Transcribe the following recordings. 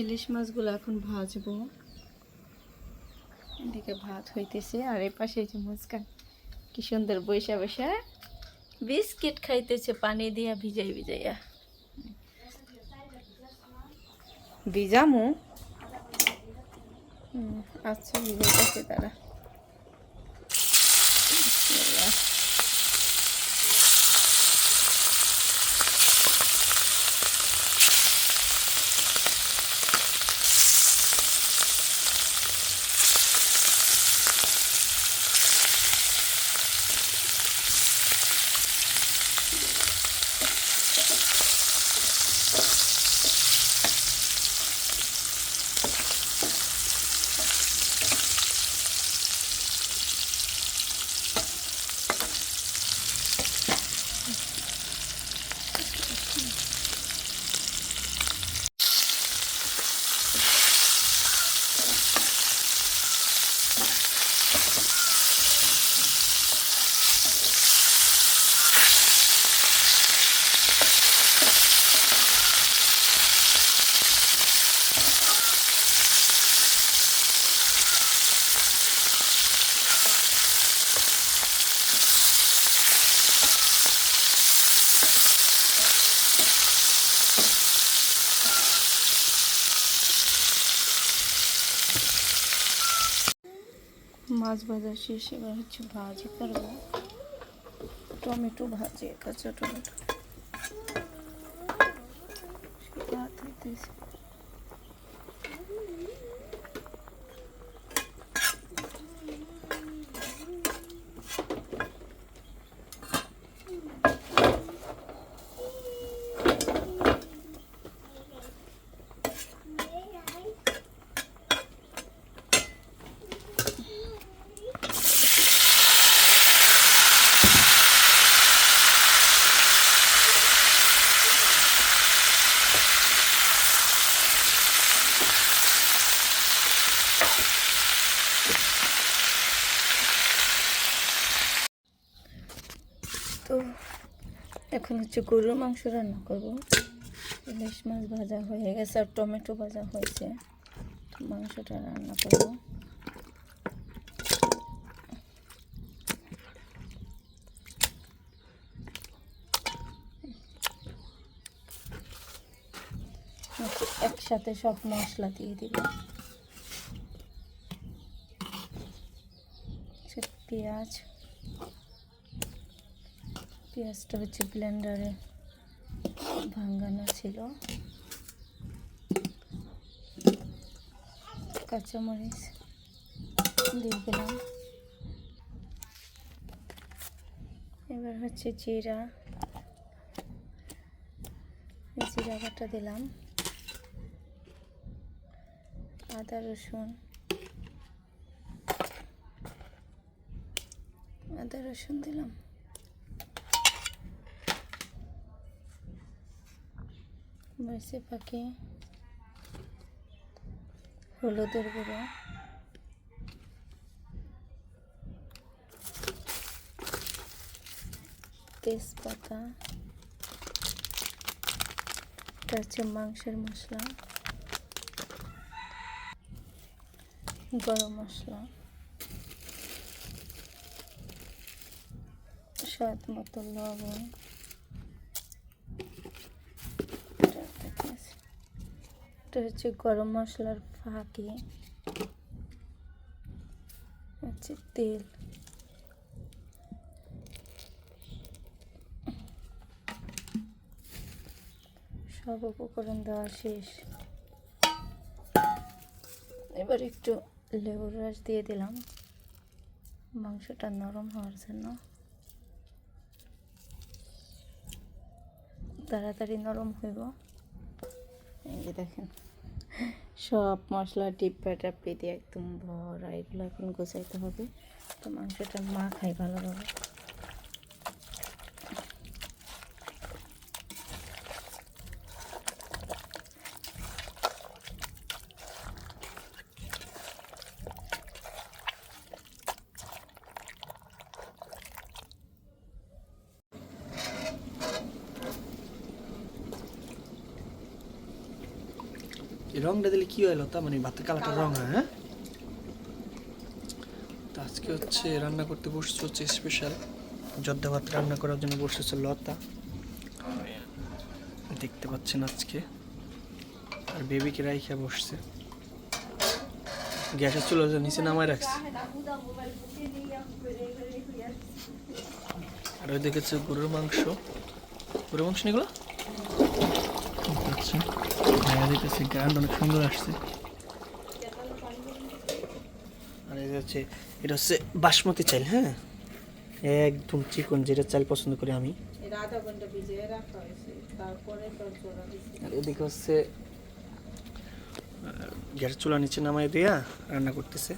চিলিশ মাছগুলো এখন ভাজবো। এদিকে ভাত হইতেছে, আর এই পাশে যে মুস্কান, কি সুন্দর বৈশা বৈশা বিস্কিট খাইতেছে, পানি দিয়া ভিজাই ভিজাইয়া। ভিজামু? আচ্ছা ভিজাইতেছে তারা। মাছ ভাজা শেষ এবার হচ্ছে ভাজি করব টমেটো ভাজি কাঁচা টমেটো। ভাত হইতেছে তো এখন হচ্ছে গরুর মাংস রান্না করব। ইলিশ মাছ ভাজা হয়ে গেছে আর টমেটো ভাজা হয়েছে। মাংসটা রান্না করব। আচ্ছা, একসাথে সব মশলা দিয়ে দিব। আচ্ছা, পেঁয়াজ পেঁয়াজটা হচ্ছে ব্লেন্ডারে ভাঙানো ছিল। কাঁচামরিচ দিয়ে দিলাম। এবার হচ্ছে জিরা। জিরা দিলাম। আদা, রসুন। আদা, রসুন দিলাম। মরিচে পাখি হলুদের গুঁড়ো তেজপাতা এটা হচ্ছে মাংসের মশলা গরম মশলা স্বাদ মতো লবণ এটা দেখতেছি। এটা হচ্ছে গরম মশলার ফাঁকি। হচ্ছে তেল। সব উপকরণ দেওয়া শেষ। এবার একটু লেবুর রস দিয়ে দিলাম। মাংসটা নরম হওয়ার জন্য। তাড়াতাড়ি নরম হইব। এই যে দেখেন। সব মশলা টিপ্পা টাপ্পি দিয়ে একদম ভরা, এগুলো এখন গোছাইতে হবে। তো মাংসটা মা খাই ভালোভাবে। রংটা দিলে কি হয় লতা? মানে ভাতের কালারটা রং হয় হ্যাঁ? তো আজকে হচ্ছে রান্না করতে বসছে হচ্ছে স্পেশাল যোদ্ধা ভাত রান্না করার জন্য বসেছে লতা। দেখতে পাচ্ছেন আজকে। আর বেবিকে রাইখা বসছে। গ্যাসের চুলো নিচে নামায় রাখছে। আর ওই দেখেছে গরুর মাংস। গরুর মাংস আচ্ছা দেখেছে গান অনেক সুন্দর আসছে। আর এই হচ্ছে এটা হচ্ছে বাসমতি চাল হ্যাঁ? একদম চিকন যেটা চাল পছন্দ করি আমি। এটা আর এদিকে হচ্ছে গ্যাস চুলা নিচে নামাই দিয়া রান্না করতেছে।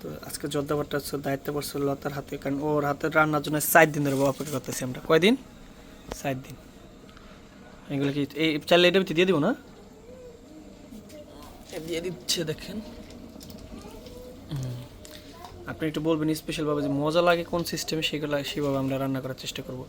তো আজকে যোদ্ধাবারটা হচ্ছে দায়িত্ব পড়ছে লতার হাতে কারণ ওর হাতে রান্নার জন্য সাত দিন ধরে অপেক্ষা করতেছি আমরা। কয়দিন? সাত দিন। এগুলো কি এই চাইলে এটা দিয়ে দিব না? দিয়ে দিচ্ছে দেখেন। আপনি একটু বলবেন স্পেশালভাবে যে মজা লাগে কোন সিস্টেমে সেগুলো সেভাবে আমরা রান্না করার চেষ্টা করব?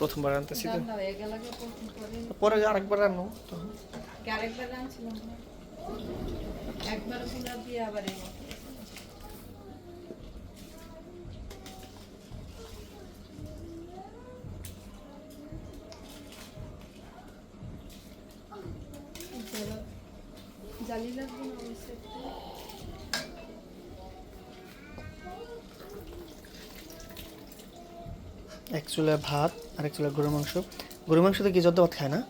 প্রথমবার রান্নাতেছি তো। হয়ে পরে আরেকবার রান্না তো কি আরেকবার রান্না ছিল একবার দিয়ে আবার জালি লাগবে না অবশ্যই ভাত আর এক গরুর মাংস। গরুর মাংস তো কি যত ভাত খায় না?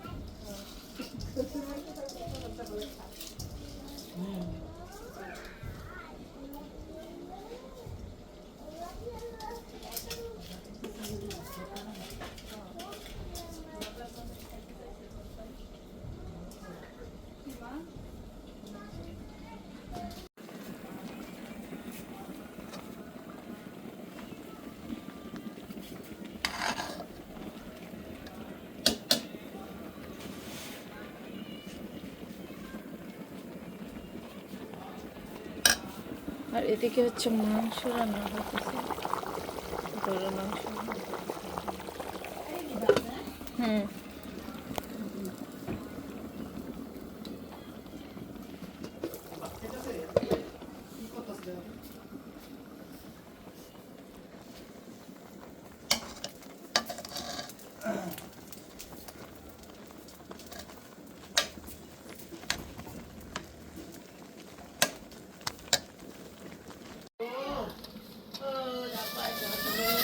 এদিকে হচ্ছে মাংস রান্না করতেছে। গরুর মাংস হুম।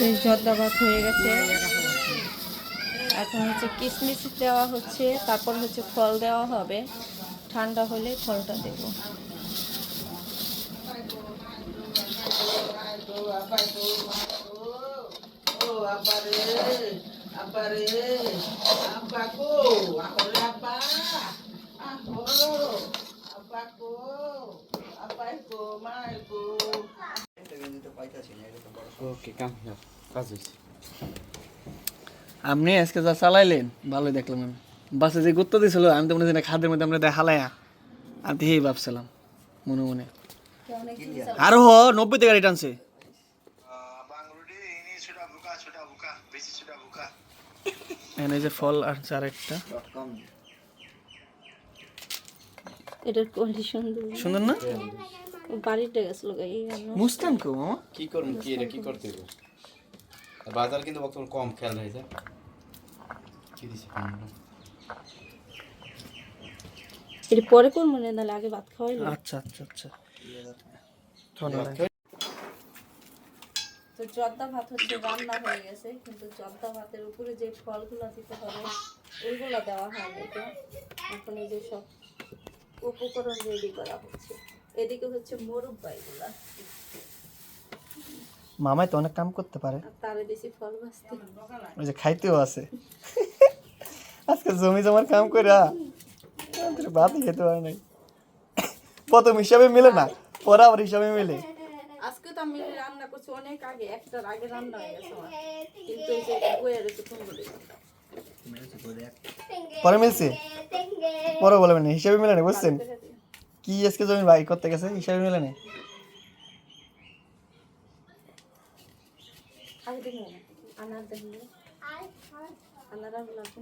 সেই জর্দা ভাত হয়ে গেছে। এখন হচ্ছে কিশমিশ দেওয়া হচ্ছে, তারপর হচ্ছে ফল দেওয়া হবে। ঠান্ডা হলে ফলটা দেব। ও আপারে আপারে কাজ হয়েছে আপনি আজকে যা চালাইলেন ভালোই দেখলাম আমি। বাসে যে গুরুত্ব দিয়েছিল আমি তো মনে হয় খাদ্যের মধ্যে আমরা হালায়া আমি তো ভাবছিলাম মনে মনে। আরও হ নব্বই টাকা রেট আনছে এখানে যে ফল আনছে আরেকটা এটার কোয়ালিটি সুন্দর সুন্দর না? বাড়িতে গেছিল মুস্তান কো কি করুন কি এটা কি করতে আর বাজার কিন্তু বর্তমানে কম খেয়াল হয়েছে কি দিছে এটা পরে কোন মনে আগে ভাত খাওয়াই আচ্ছা আচ্ছা আচ্ছা। তো জর্দা ভাত হচ্ছে রান্না হয়ে গেছে কিন্তু জর্দা ভাতের উপরে যে ফলগুলো দিতে হবে ওইগুলো দেওয়া হয়নি এটা এখন এই যে সব উপকরণ রেডি করা হচ্ছে। এদিকে হচ্ছে মোরব্বাইগুলা মামাই তো অনেক কাম করতে পারে। ওই যে খাইতেও আছে। আজকে জমি জমার কাম আমাদের ভাতই খেতে পারে নাই। প্রথম হিসাবে মিলে না পরে আবার হিসাবে মিলে। আজকে তো আমি রান্না করছি অনেক আগে একটার আগে রান্না হয়ে গেছে আমার। কিন্তু এই যে বইয়ের হচ্ছে কোন বলে পরে মিলছে? পরে বলবেন হিসাবে মিলে না বুঝছেন? কি আজকে জমি ভাই করতে গেছে হিসাবে মিলে না আগে দেখুন আনার দেখুন আনার আর লাগবে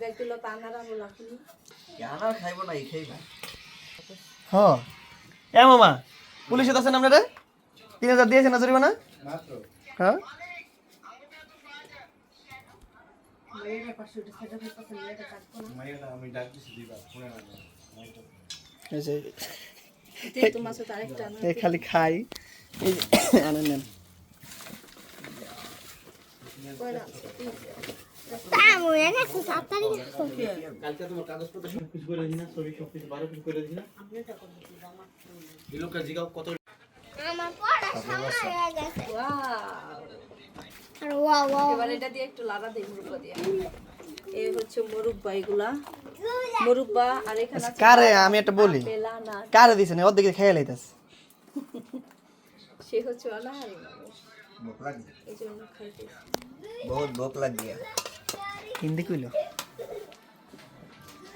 দেখছিল তানার আমি লাখুনি আর খাইবো না এই খাইবা হ্যাঁ এ মামা পুলিশে আছেন আপনারা তিন হাজার দিয়েছেন না জরিমানা? হ্যাঁ তোমার সাথে আরেকটা আনো। এই খালি খাই। এই নেন। কালকে তোমার কাগজপত্র সব কিছু করে দিই না ছবি সব কিছু বারো কিছু করে দিই না। এই লোকটা জিগাও কত আমার পড়াশোনা হয়ে গেছে। Wow! আর ওয়া ওয়া এবার এটা দিয়ে একটু লাড়া দিই দিয়ে এই হচ্ছে মুরব্বা এগুলা। মুরব্বা আর এখানে কারে? আমি একটা বলি। কারে দিছেন অর্ধেক খেয়ে লাইতাস সে হচ্ছে অনাহারি ভোক লাগে লাগে হিন্দি কইলো?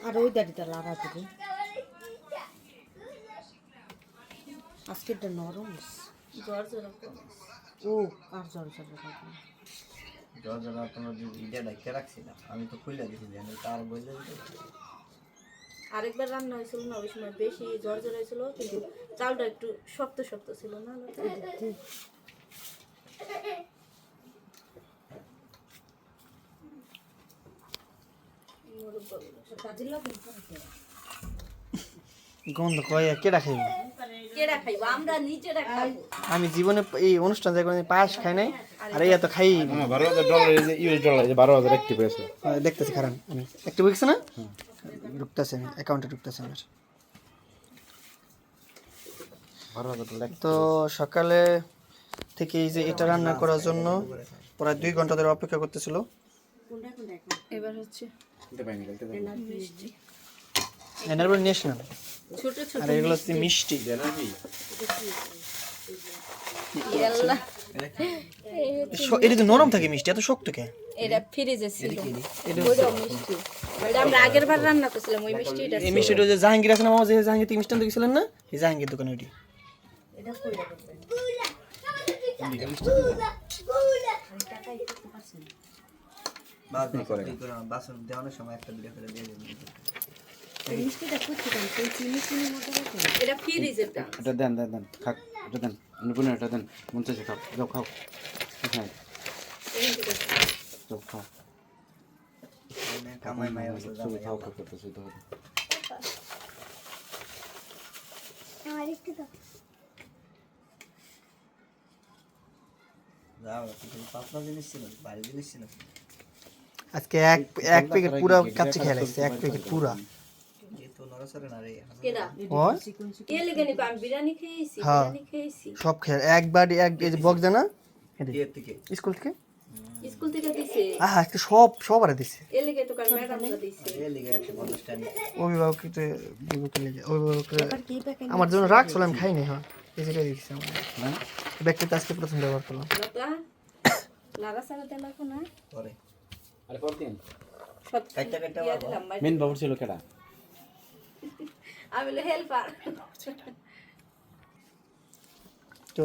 আর ওই দাড়িটা লাগাতে দিন আজকেরটা নরম। জ্বর জ্বর। ও আর জ্বর জ্বর ডাইকে রাখছিলাম আমি তো খুলে দিছি জানি তার বললে আরেকবার রান্না হয়েছিল না ওই সময় বেশি জ্বর জ্বর হয়েছিল কিন্তু চালটা একটু শক্ত শক্ত ছিল না? গন্ধ কয় কেডা খাইব আমি জীবনে এই অনুষ্ঠান যাই কোনোদিন পায়েস খাই নাই আর এই এত খাই। বারো হাজার ডলার ইউএস ডলার বারো হাজার অ্যাক্টিভ হয়েছে। দেখতেছি খারাপ আমি। একটু বুঝছে না? ঢুকতেছে অ্যাকাউন্টে ঢুকতেছে আমার। তো সকালে থেকে এই যে এটা রান্না করার জন্য প্রায় দুই ঘণ্টা ধরে অপেক্ষা করতেছিল। এবার হচ্ছে দিতে পাইনি কালকে মিষ্টি এনার পরে ছোট ছোট আর এগুলো হচ্ছে মিষ্টি। এটা তো নরম থাকে মিষ্টি এত শক্ত কে এটা ফ্রিজে ছিল। ওইটাও মিষ্টি। ওইটা আমরা আগের বার রান্না করছিলাম ওই মিষ্টিটা এই মিষ্টিটা যে জাহাঙ্গীর আছে না মামা যে জাহাঙ্গীর থেকে মিষ্টি আনতে গেছিলেন না? এই জাহাঙ্গীর দোকানে বাসন দেওয়ানোর সময় একটা করে দিয়ে দেবেন এটা ফ্রিজেরটা এটা দেন দেন দেন খাক এটা দেন অনুপুনে এটা দেন মন চাইছে খাও যাও খাও। খাও যাও খাও। কামাই মাই ছবি খাও খাও করতেছে তো আমার একটু দাও। যাও তুমি পাতলা জিনিস ছিল ভারী জিনিস ছিল। আজকে এক এক প্যাকেট পুরা কাচ্চি খেয়ে লাগছে এক প্যাকেট পুরা। সব খেয়ে একবার এক বক্স জানা? স্কুল থেকে? স্কুল থেকে দিছে। আহা আজকে সব সব আরে দিছে। এ লেগে তো কাল ম্যাডাম দিছে। এর লিগে একশো পঞ্চাশ টাকা অভিভাবক বিভাগকে লেগে অভিভাবক আমার জন্য রাখছিল আমি খাইনি হ্যাঁ। এই আমার হ্যাঁ? ব্যক্তিটা আজকে প্রথম ব্যবহার করলাম। লতা সারা তেল রাখো না। পরে। আরে পর সব। মেন বাবুর ছিল কেডা? আমি হলো হেল্পার তো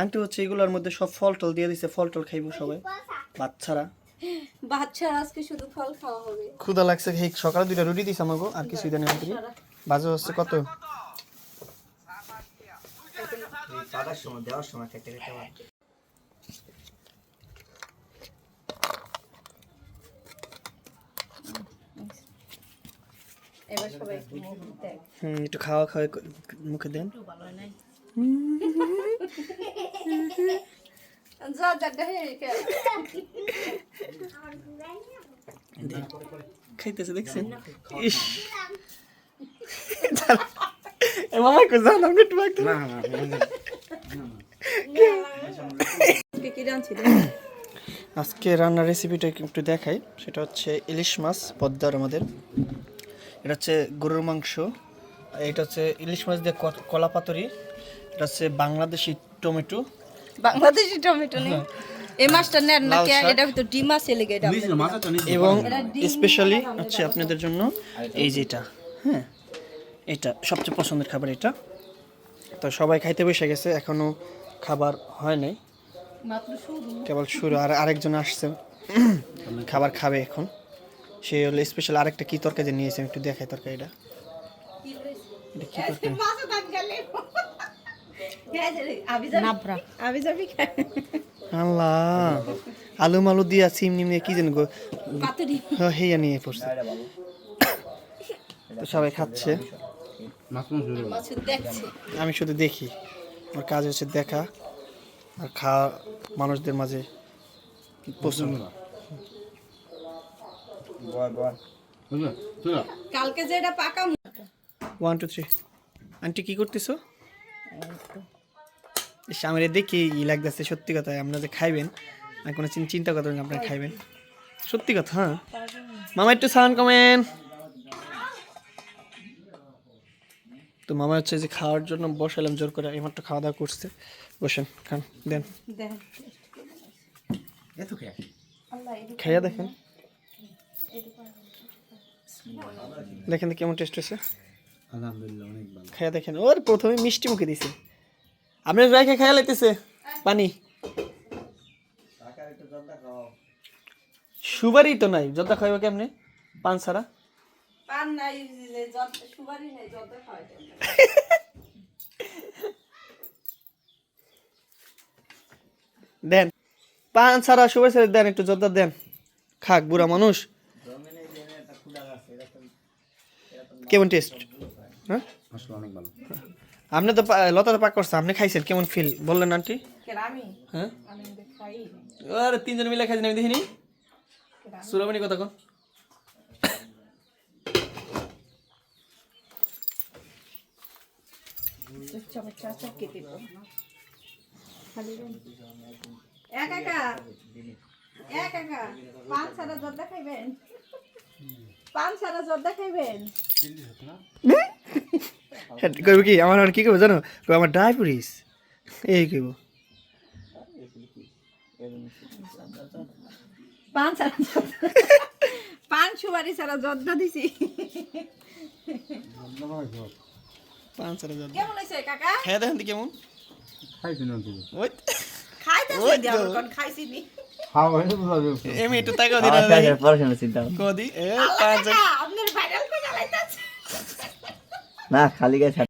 আন্টি হচ্ছে এগুলোর মধ্যে সব ফল টল দিয়ে দিছে ফল টল খাইবো সবাই। বাচ্চারা। বাচ্চারা আজকে শুধু ফল খাওয়া হবে। ক্ষুদা লাগছে এই সকালে দুইটা রুটি দিছে আমাকে আর কিছু দেন আন্টি বাজে হচ্ছে কত? কাটার সময় দেওয়ার সময় কেটে কেটে এবার সবাই একটু দেখ হুম একটু খাওয়া খাওয়া মুখে দেন। যা জায়গা হে খেল খাইতেছে দেখছেন? ইস। মামা কো জান একটু বাকি না না কি রাঁধছিল আজকে রান্নার রেসিপিটা একটু দেখাই। সেটা হচ্ছে ইলিশ মাছ পদ্মার আমাদের। এটা হচ্ছে গরুর মাংস এটা হচ্ছে ইলিশ মাছ দিয়ে ক- কলা পাতুরি এটা হচ্ছে বাংলাদেশি টমেটো। বাংলাদেশি টমেটো নেই। এই মাছটা নেন না কে? এটা ভিতর ডিম আছে লেগে এটা তো এবং স্পেশালি হচ্ছে আপনাদের জন্য এই যেটা হ্যাঁ এটা সবচেয়ে পছন্দের খাবার এটা। তো সবাই খাইতে বসে গেছে এখনও খাবার হয় নাই। কেবল শুরু আর আরেকজন আসছে। খাবার খাবে এখন। সে হলো স্পেশাল আরেকটা কি তরকারি নিয়ে এসে একটু দেখাই তরকারিটা। এটা কি তরকারি? আল্লাহ। আলু মালু দিয়া সিম নিম কি জানি হ্যাঁ, হেয়া নিয়ে পড়ছে। তো সবাই খাচ্ছে। আমি শুধু দেখি। আমার কাজ হচ্ছে দেখা। আর খাওয়া মানুষদের মাঝে পছন্দ কালকে যেটা পাকা ওয়ান টু থ্রি আন্টি কি করতেছো? আমার দেখি ই লাগতেছে সত্যি কথা আপনারা যে খাইবেন আমি কোনো চিন- চিন্তা করতে পারি না আপনারা খাইবেন। সত্যি কথা হ্যাঁ? মামা একটু সাউন্ড কমেন। তো মামা হচ্ছে যে খাওয়ার জন্য বসালাম জোর করে এইমাত্র খাওয়া দাওয়া করছে। বসেন খান দেন। দেখেন এত কে? খাইয়া দেখেন। দেখেন তো কেমন টেস্ট হয়েছে। আলহামদুলিল্লাহ অনেক ভালো। খাইয়া দেখেন ওর প্রথমে মিষ্টি মুখে দিছে। আপনার রাইখে খাইয়া লাইতেছে পানি। জর্দা সুবারই তো নাই যদা খাইবা কেমনে? পান ছাড়া। পান নাই যে যত সুপারি নাই যত খাওয়াই দেন পান ছাড়া সুবার ছাড়া দেন একটু যদা দেন। খাক বুড়া মানুষ জমিনে জেনে একটা খুলা আছে এরকম কেমন টেস্ট হ্যাঁ? আসলে অনেক ভালো। আপনি তো লতা তো পাক করছে আপনি খাইছেন কেমন ফিল বললেন আন্টি। হ্যাঁ? আমি আরে তিনজন মিলে খাইছেন আমি দেখিনি। সুরামণি কথা কোন এক একা? এক একা? পান ছাড়া জর্দা খাইবেন? পান ছাড়া জর্দা খাইবেন হ্যাঁ, কি আমার আর কি করব জানো? কইবো, আমার ডায়াবেটিস। এই কইব। পান জর্দা পান সুপারি ছাড়া জর্দা দিছি। পান কেমন কাকা? দেখেন কেমন? খাইছি না ওই খাইছি নি এমনি একটু তাকাও দিন পড়াশোনা চিন্তা কদি এ পান আপনার ভাইরাল করে জ্বালাইতেছে। না খালি গায়ে